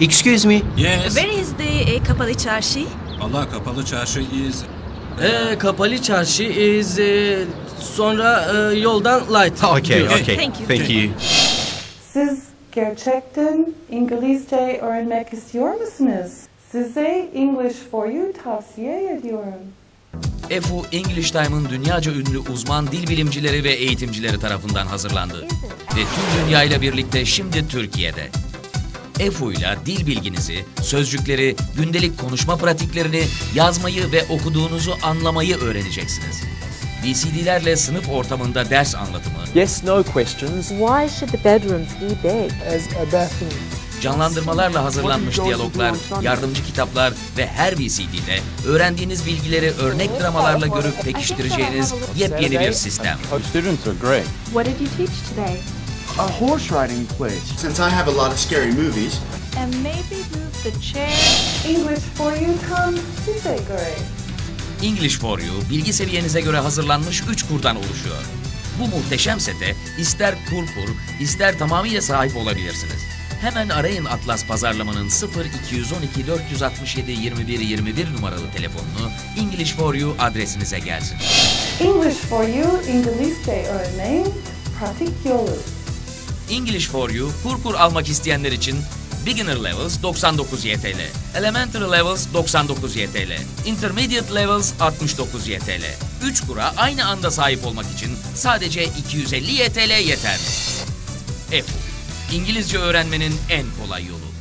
Excuse me. Yes. Where is the eh, kapalı çarşı? Allah kapalı çarşı is. Ee, kapalı çarşı is e, sonra e, yoldan light. Okay, okay. Thank you. Thank you. Siz gerçekten İngilizce öğrenmek istiyor musunuz? Size English for You tavsiye ediyorum. EFU English Time'ın dünyaca ünlü uzman dil bilimcileri ve eğitimcileri tarafından hazırlandı. Ve tüm dünyayla birlikte şimdi Türkiye'de. EFU ile dil bilginizi, sözcükleri, gündelik konuşma pratiklerini, yazmayı ve okuduğunuzu anlamayı öğreneceksiniz. VCD'lerle sınıf ortamında ders anlatımı, Yes, no questions. Why should the bedrooms be big? As a bathroom. canlandırmalarla hazırlanmış diyaloglar, yardımcı kitaplar ve her VCD'de öğrendiğiniz bilgileri örnek dramalarla görüp pekiştireceğiniz yepyeni bir sistem. Our students are great. What did you teach today? A horse riding place. Since I have a lot of scary movies, And maybe move the chair. English for You tam size göre. English for You, bilgi seviyenize göre hazırlanmış 3 kurdan oluşuyor. Bu muhteşem sete ister kur kur, ister tamamıyla sahip olabilirsiniz. Hemen arayın Atlas Pazarlama'nın 0212 467 21 21 numaralı telefonunu English for You adresinize gelsin. English for You İngilizce öğrenmeyin pratik yolu. English for You, kur kur almak isteyenler için Beginner Levels 99 YTL, Elementary Levels 99 YTL, Intermediate Levels 69 YTL. 3 kura aynı anda sahip olmak için sadece 250 YTL yeter. EFU, İngilizce öğrenmenin en kolay yolu.